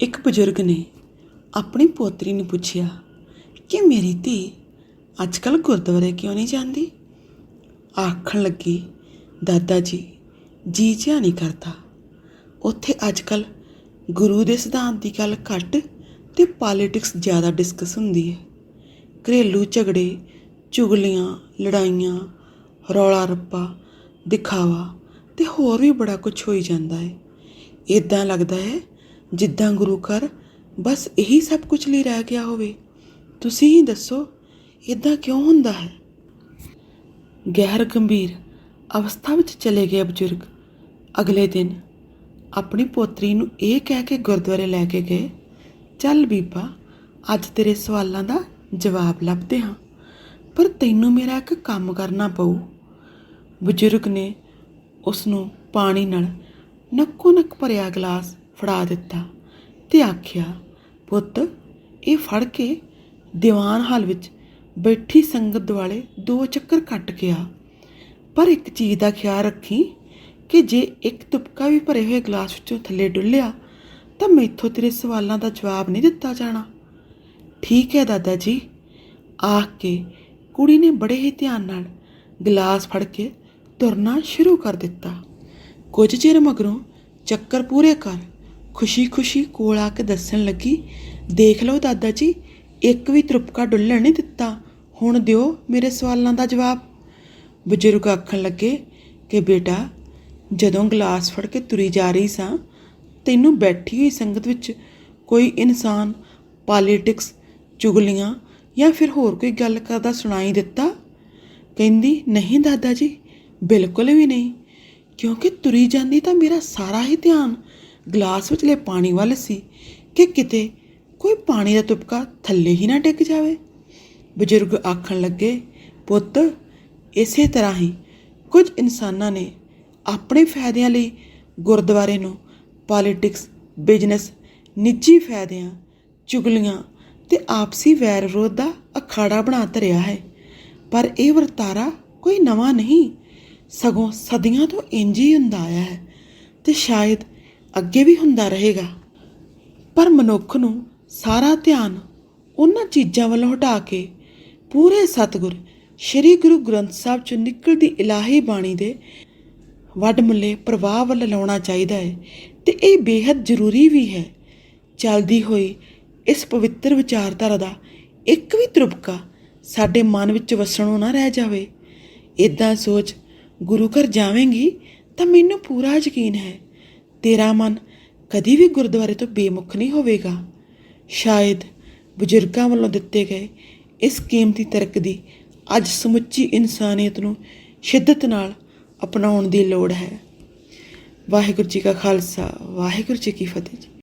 ਇੱਕ ਬਜ਼ੁਰਗ ਨੇ ਆਪਣੀ ਪੋਤਰੀ ਨੂੰ ਪੁੱਛਿਆ ਕਿ ਮੇਰੀ ਧੀ ਅੱਜ ਕੱਲ੍ਹ ਗੁਰਦੁਆਰੇ ਕਿਉਂ ਨਹੀਂ ਜਾਂਦੀ? ਆਖਣ ਲੱਗੀ, ਦਾਦਾ ਜੀ ਜੀ ਜਿਹਾ ਨਹੀਂ ਕਰਦਾ। ਉੱਥੇ ਅੱਜ ਕੱਲ੍ਹ ਗੁਰੂ ਦੇ ਸਿਧਾਂਤ ਦੀ ਗੱਲ ਘੱਟ ਤੇ ਪੋਲਿਟਿਕਸ ਜ਼ਿਆਦਾ ਡਿਸਕਸ ਹੁੰਦੀ ਹੈ। ਘਰੇਲੂ ਝਗੜੇ, ਚੁਗਲੀਆਂ, ਲੜਾਈਆਂ ਰੌਲਾ ਰੱਪਾ ਦਿਖਾਵਾ ਤੇ ਹੋਰ ਵੀ ਬੜਾ ਕੁਝ ਹੋਈ ਜਾਂਦਾ ਹੈ। ਇਦਾਂ ਲੱਗਦਾ ਹੈ ਜਿੱਦਾਂ ਗੁਰੂ ਘਰ, ਬਸ ਇਹੀ ਸਭ ਕੁਝ ਲਈ ਰਹਿ ਗਿਆ ਹੋਵੇ। ਤੁਸੀਂ ਹੀ ਦੱਸੋ ਇਦਾਂ ਕਿਉਂ ਹੁੰਦਾ ਹੈ? ਗਹਿਰ ਗੰਭੀਰ ਅਵਸਥਾ ਵਿੱਚ ਚਲੇ ਗਏ ਬਜ਼ੁਰਗ। ਅਗਲੇ ਦਿਨ ਆਪਣੀ ਪੋਤਰੀ ਨੂੰ ਇਹ ਕਹਿ ਕੇ ਗੁਰਦੁਆਰੇ ਲੈ ਕੇ ਗਏ, ਚੱਲ ਬੀਬਾ, ਅੱਜ ਤੇਰੇ ਸਵਾਲਾਂ ਦਾ ਜਵਾਬ ਲੱਭਦੇ ਹਾਂ, ਪਰ ਤੈਨੂੰ ਮੇਰਾ ਇੱਕ ਕੰਮ ਕਰਨਾ ਪਊ। ਬਜ਼ੁਰਗ ਨੇ ਉਸ ਨੂੰ ਪਾਣੀ ਨਾਲ ਨੱਕੋ ਨੱਕ ਭਰਿਆ ਗਲਾਸ ਫੜਾ ਦਿੱਤਾ ਤੇ ਆਖਿਆ, ਪੁੱਤ, ਇਹ ਫੜ ਕੇ ਦੀਵਾਨ ਹਾਲ ਵਿੱਚ ਬੈਠੀ ਸੰਗਤ ਦੁਆਲੇ ਦੋ ਚੱਕਰ ਕੱਟ ਗਿਆ ਪਰ ਇੱਕ ਚੀਜ਼ ਦਾ ਖਿਆਲ ਰੱਖੀ ਕਿ ਜੇ ਇੱਕ ਤੁਪਕਾ ਵੀ ਭਰੇ ਹੋਏ ਗਲਾਸ ਵਿੱਚੋਂ ਥੱਲੇ ਡੁੱਲਿਆ, ਤਾਂ ਮੈਥੋਂ ਤੇਰੇ ਸਵਾਲਾਂ ਦਾ ਜਵਾਬ ਨਹੀਂ ਦਿੱਤਾ ਜਾਣਾ। ਠੀਕ ਹੈ, ਦਾਦਾ ਜੀ। ਆਖ ਕੇ ਕੁੜੀ ਨੇ ਬੜੇ ਹੀ ਧਿਆਨ ਨਾਲ ਗਲਾਸ ਫੜ ਕੇ ਤੁਰਨਾ ਸ਼ੁਰੂ ਕਰ ਦਿੱਤਾ। ਕੁਝ ਚਿਰ ਮਗਰੋਂ ਚੱਕਰ ਪੂਰੇ ਕਰ ਖੁਸ਼ੀ-ਖੁਸ਼ੀ ਕੋਲ ਆ ਕੇ ਦੱਸਣ ਲੱਗੀ, ਦੇਖ ਲਓ ਦਾਦਾ ਜੀ, ਇੱਕ ਵੀ ਤੁਪਕਾ ਡੁੱਲਣ ਨਹੀਂ ਦਿੱਤਾ। ਹੁਣ ਦਿਓ ਮੇਰੇ ਸਵਾਲਾਂ ਦਾ ਜਵਾਬ। ਬਜ਼ੁਰਗ ਆਖਣ ਲੱਗੇ ਕਿ, ਬੇਟਾ, ਜਦੋਂ ਗਲਾਸ ਫੜ ਕੇ ਤੁਰੀ ਜਾ ਰਹੀ ਸਾਂ, ਤੈਨੂੰ ਬੈਠੀ ਹੋਈ ਸੰਗਤ ਵਿੱਚ ਕੋਈ ਇਨਸਾਨ, ਪੋਲਿਟਿਕਸ, ਚੁਗਲੀਆਂ ਜਾਂ ਫਿਰ ਹੋਰ ਕੋਈ ਗੱਲ ਕਰਦਾ ਸੁਣਾਈ ਦਿੱਤਾ? ਕਹਿੰਦੀ, ਨਹੀਂ ਦਾਦਾ ਜੀ, ਬਿਲਕੁਲ ਵੀ ਨਹੀਂ। ਕਿਉਂਕਿ ਤੁਰੀ ਜਾਂਦੀ ਤਾਂ ਮੇਰਾ ਸਾਰਾ ਹੀ ਧਿਆਨ ਗਲਾਸ ਵਿੱਚਲੇ ਪਾਣੀ ਵੱਲ ਸੀ ਕਿ ਕਿਤੇ ਕੋਈ ਪਾਣੀ ਦਾ ਤੁਪਕਾ ਥੱਲੇ ਹੀ ਨਾ ਡਿੱਗ ਜਾਵੇ। ਬਜ਼ੁਰਗ ਆਖਣ ਲੱਗੇ, ਪੁੱਤ, ਇਸੇ ਤਰ੍ਹਾਂ ਹੀ ਕੁਝ ਇਨਸਾਨਾਂ ਨੇ ਆਪਣੇ ਫਾਇਦਿਆਂ ਲਈ ਗੁਰਦੁਆਰੇ ਨੂੰ ਪੋਲਿਟਿਕਸ, ਬਿਜ਼ਨਸ, ਨਿੱਜੀ ਫਾਇਦਿਆਂ, ਚੁਗਲੀਆਂ ਤੇ ਆਪਸੀ ਵੈਰ ਵਿਰੋਧ ਦਾ ਅਖਾੜਾ ਬਣਾ ਧਰਿਆ ਹੈ। ਪਰ ਇਹ ਵਰਤਾਰਾ ਕੋਈ ਨਵਾਂ ਨਹੀਂ, ਸਗੋਂ ਸਦੀਆਂ ਤੋਂ ਇੰਜ ਹੀ ਹੁੰਦਾ ਆਇਆ ਹੈ ਤੇ ਸ਼ਾਇਦ ਅੱਗੇ ਵੀ ਹੁੰਦਾ ਰਹੇਗਾ। ਪਰ ਮਨੁੱਖ ਨੂੰ ਸਾਰਾ ਧਿਆਨ ਉਹਨਾਂ ਚੀਜ਼ਾਂ ਵੱਲੋਂ ਹਟਾ ਕੇ ਪੂਰੇ ਸਤਿਗੁਰ ਸ੍ਰੀ ਗੁਰੂ ਗ੍ਰੰਥ ਸਾਹਿਬ ਚੋਂ ਨਿਕਲਦੀ ਇਲਾਹੀ ਬਾਣੀ ਦੇ ਵੱਡਮੁੱਲੇ ਪ੍ਰਵਾਹ ਵੱਲ ਲਾਉਣਾ ਚਾਹੀਦਾ ਹੈ ਤੇ ਇਹ ਬੇहद ਜ਼ਰੂਰੀ ਵੀ ਹੈ। ਚਲਦੀ ਹੋਈ ਇਸ ਪਵਿੱਤਰ ਵਿਚਾਰਧਾਰਾ ਦਾ ਇੱਕ ਵੀ ਤ੍ਰਿਪਕਾ ਸਾਡੇ ਮਨ ਵਿੱਚ ਵਸਣੋਂ ਨਾ ਰਹਿ ਜਾਵੇ। ਇਦਾਂ ਸੋਚ ਗੁਰੂ ਘਰ ਜਾਵੇਂਗੀ ਤਾਂ ਮੈਨੂੰ ਪੂਰਾ ਯਕੀਨ ਹੈ ਤੇਰਾ ਮਨ ਕਦੀ ਵੀ ਗੁਰਦੁਆਰੇ ਤੋਂ ਬੇਮੁਖ ਨਹੀਂ ਹੋਵੇਗਾ। ਸ਼ਾਇਦ ਬਜ਼ੁਰਗਾਂ ਵੱਲੋਂ ਦਿੱਤੇ ਗਏ ਇਸ ਕੀਮਤੀ ਤਰਕ ਦੀ ਅੱਜ ਸਮੁੱਚੀ ਇਨਸਾਨੀਅਤ ਨੂੰ ਸ਼ਿੱਦਤ ਨਾਲ ਅਪਣਾਉਣ ਦੀ ਲੋੜ ਹੈ। ਵਾਹਿਗੁਰੂ ਜੀ ਕਾ ਖਾਲਸਾ, ਵਾਹਿਗੁਰੂ ਜੀ ਕੀ ਫਤਿਹ